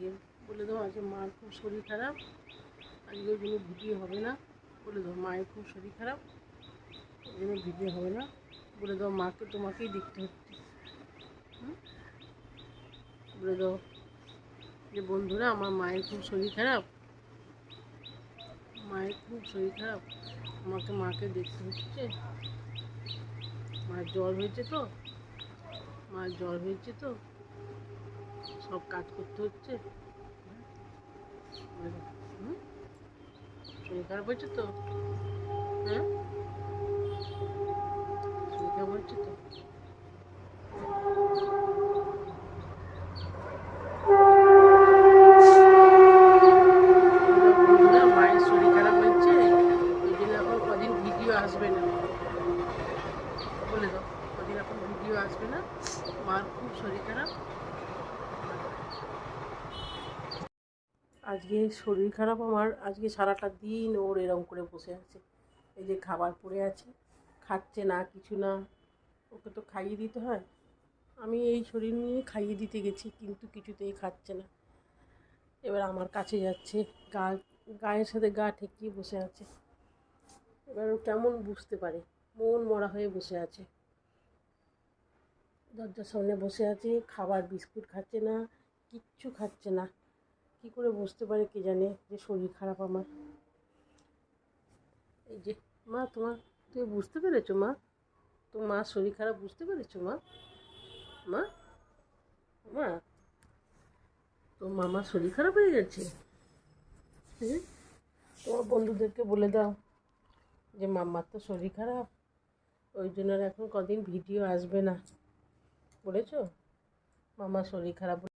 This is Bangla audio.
আজকে বলে দাও, আজকে মার খুব শরীর খারাপ। আজকে ওই ভিডিও হবে না। বলে দাও, মায়ের খুব শরীর খারাপ। ওই জন্য ভিডিও হবে না। বলে দাও, মাকে তোমাকেই দেখতে হচ্ছে। বলে দাও যে, বন্ধুরা, আমার মায়ের খুব শরীর খারাপ। মায়ের খুব শরীর খারাপ। আমাকে মাকে দেখতে হচ্ছে। মায়ের জ্বর হয়েছে তো? মায়ের জ্বর হয়েছে তো? সব কাজ করতে হচ্ছে? শরীর খারাপ হয়েছে তো? বলে দাও, কদিন এখন ভিডিও আসবে না? মার খুব শরীর খারাপ। আজকে শরীর খারাপ আমার, আজকে সারাটা দিন ওর এরম করে বসে আছে। এই যে খাবার পড়ে আছে, খাচ্ছে না, কিছু না, ওকে তো খাইয়ে দিতে হয়। আমি এই শরীর নিয়ে খাইয়ে দিতে গেছি, কিন্তু কিছুতেই খাচ্ছে না। এবার আমার কাছে যাচ্ছে, গা, গায়ের সাথে গা ঠেকিয়ে বসে আছে। এবার ও কেমন বুঝতে পারে, মন মরা হয়ে বসে আছে। দরজার সামনে বসে আছে, খাবার বিস্কুট খাচ্ছে না কিচ্ছু খাচ্ছে না। কি করে বুঝতে পারে কে জানে যে শরীর খারাপ আমার? এই যে, মা, তোমার, তুমি বুঝতে পেরেছ, মা? তোমার মার শরীর খারাপ বুঝতে পেরেছ, মা? মা? মা? তো মামার শরীর খারাপ হয়ে গেছে? হুম? তোমার বন্ধুদেরকে বলে দাও যে মাম্মার তো শরীর খারাপ। ওই জন্য এখন কদিন ভিডিও আসবে না। বলেছ? মামার শরীর খারাপ